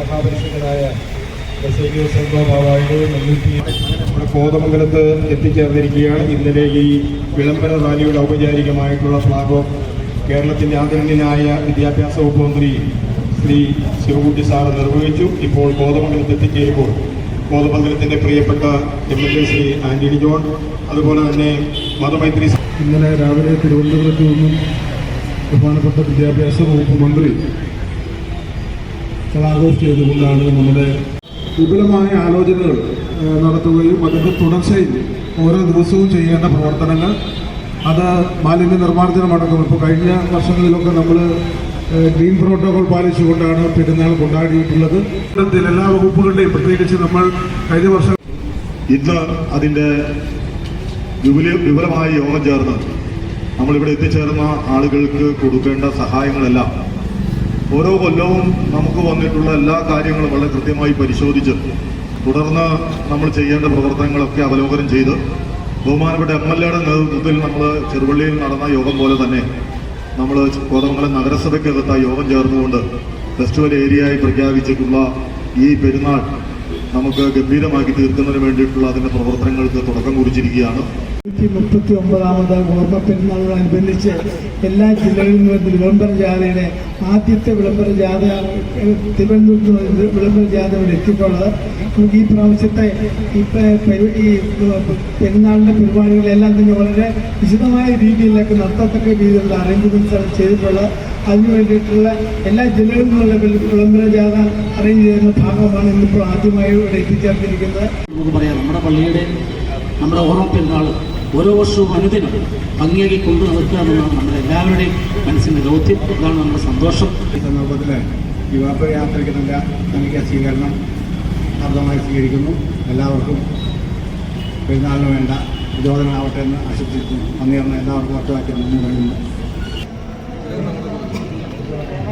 മഹാപരിഷകനായ നമ്മുടെ കോതമംഗലത്ത് എത്തിച്ചേർന്നിരിക്കുകയാണ്. ഇന്നലെ ഈ വിളംബര റാലിയുടെ ഔപചാരികമായിട്ടുള്ള ഫ്ലാഗ് ഓഫ് കേരളത്തിന്റെ ആദരണീയനായ വിദ്യാഭ്യാസ വകുപ്പ് മന്ത്രി ശ്രീ ശിവകുട്ടി സാറ് നിർവഹിച്ചു. ഇപ്പോൾ കോതമംഗലത്ത് എത്തിച്ചേരുമ്പോൾ കോതമംഗലത്തിന്റെ പ്രിയപ്പെട്ട M L A Shri Antony John അതുപോലെ തന്നെ മതമൈത്രി ഇന്നലെ രാവിലെ തിരുവനന്തപുരത്ത് നിന്നും ബഹുമാനപ്പെട്ട വിദ്യാഭ്യാസ വകുപ്പ് മന്ത്രി ഓഫ് ചെയ്തുകൊണ്ടാണ് നമ്മുടെ വിപുലമായ ആലോചനകൾ നടത്തുകയും അതിന്റെ തുടർച്ചയിൽ ഓരോ ദിവസവും ചെയ്യേണ്ട പ്രവർത്തനങ്ങൾ. അത് മാലിന്യ നിർമ്മാർജനമടക്കം ഇപ്പോൾ കഴിഞ്ഞ വർഷങ്ങളിലൊക്കെ നമ്മൾ ഗ്രീൻ പ്രോട്ടോകോൾ പാലിച്ചുകൊണ്ടാണ് പെരുന്നാൾ കൊണ്ടാടിയിട്ടുള്ളത്. എല്ലാ വകുപ്പുകളുടെയും പ്രത്യേകിച്ച് നമ്മൾ കഴിഞ്ഞ വർഷം ഇന്ന് അതിന്റെ വിപുല വിപുലമായ യോഗം ചേർന്ന് നമ്മളിവിടെ എത്തിച്ചേർന്ന ആളുകൾക്ക് കൊടുക്കേണ്ട സഹായങ്ങളെല്ലാം ഓരോ കൊല്ലവും നമുക്ക് വന്നിട്ടുള്ള എല്ലാ കാര്യങ്ങളും വളരെ കൃത്യമായി പരിശോധിച്ച് തുടർന്ന് നമ്മൾ ചെയ്യേണ്ട പ്രവർത്തനങ്ങളൊക്കെ അവലോകനം ചെയ്ത് ബഹുമാനപ്പെട്ട എം എൽ എയുടെ നേതൃത്വത്തിൽ നമ്മൾ ചെറുപള്ളിയിൽ നടന്ന യോഗം പോലെ തന്നെ നമ്മൾ കോതമംഗലം നഗരസഭയ്ക്കകത്ത് ആ യോഗം ചേർന്നുകൊണ്ട് ഫെസ്റ്റിവൽ ഏരിയയായി പ്രഖ്യാപിച്ചിട്ടുള്ള ഈ പെരുന്നാൾ നമുക്ക് ഗംഭീരമാക്കി തീർക്കുന്നതിന് വേണ്ടിയിട്ടുള്ള അതിന്റെ പ്രവർത്തനങ്ങൾക്ക് തുടക്കം കുറിച്ചിരിക്കുകയാണ്. മുപ്പത്തി ഒമ്പതാമത് ഓർമ്മ പെരുന്നാളോടനുബന്ധിച്ച് എല്ലാ ജില്ലകളിൽ നിന്നും വിളംബര ജാഥയുടെ ആദ്യത്തെ വിളംബര ജാഥ തിരുവനന്തപുരത്ത് വിളംബര ജാഥ ഇവിടെ എത്തിയിട്ടുള്ളത്. നമുക്ക് ഈ പ്രാവശ്യത്തെ ഈ പെരുന്നാളിന്റെ പരിപാടികളെല്ലാം തന്നെ വളരെ വിശദമായ രീതിയിലൊക്കെ നടത്തത്തക്ക രീതിയിലുള്ള അറേഞ്ച്മെന്റ്സാണ് ചെയ്തിട്ടുള്ളത്. അതിനു വേണ്ടിയിട്ടുള്ള എല്ലാ ജില്ലകളിൽ നിന്നുള്ള വിള- വിളംബര ജാഥ അറേഞ്ച് ചെയ്യുന്ന ഭാഗമാണ് ഇന്നിപ്പോൾ ആദ്യമായി ഇവിടെ എത്തിച്ചേർന്നിരിക്കുന്നത് നമുക്ക് പറയാം നമ്മുടെ പള്ളിയുടെ നമ്മുടെ ഓർമ്മ പെരുന്നാൾ ഓരോ വർഷവും അനുദിനം ഭംഗിയാക്കി കൊണ്ടു നടക്കുക എന്നുള്ളതാണ് നമ്മുടെ എല്ലാവരുടെയും മനസ്സിന്റെ ദൗത്യം. അതാണ് നമ്മുടെ സന്തോഷം. ഈ സന്ദർഭത്തിൽ യുവാക്കൾ യാത്രയ്ക്ക് നല്ല നൽകിയ സ്വീകരണം അർദ്ധമായി സ്വീകരിക്കുന്നു. എല്ലാവർക്കും പെരുന്നാളിന് വേണ്ട പ്രചോദനമാവട്ടെ എന്ന് ആശംസിക്കുന്നു. നന്ദി എല്ലാവർക്കും ഒറ്റവാക്കി നന്ദി പറയുന്നു.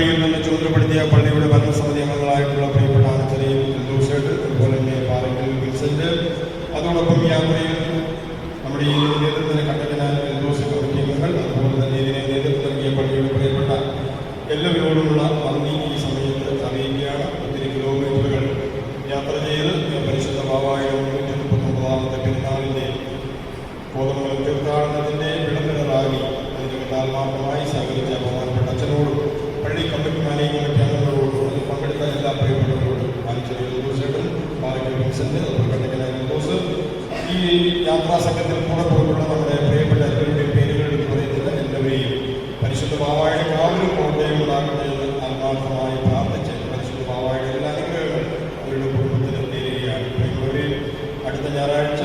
പള്ളിയിൽ നിന്ന് ചുമതലപ്പെടുത്തിയ പള്ളിയുടെ ഭരണസമിതി അംഗങ്ങളായിട്ടുള്ള പ്രിയപ്പെട്ട ചെറിയ ഹിന്ദുസേട്ട് അതുപോലെ തന്നെ പാറയ്ക്കൽ വിൽസന്റ് അതോടൊപ്പം യാത്രയിൽ നമ്മുടെ ഈ നേതൃത്വത്തിന് പാലക്കൽ വിൻസെന്റ് അതുപോലെ ഈ യാത്രാ സംഘത്തിൽ കൂടെ പോയിട്ടുള്ള നമ്മുടെ പ്രിയപ്പെട്ട എല്ലാവരുടെയും പേരുകൾ എടുത്ത് പറയുന്നില്ല എല്ലാവരെയും പരിശുദ്ധ ബാവായുടെ കാവലും കോട്ടയും ഉണ്ടാകട്ടെ എന്ന് ആത്മാർത്ഥമായി പ്രാർത്ഥിച്ച് പരിശുദ്ധ ബാവായുടെ എല്ലാ അനുഗ്രഹങ്ങളും അവരുടെ കുടുംബത്തിന് നേരുകയാണ്. അടുത്ത ഞായറാഴ്ച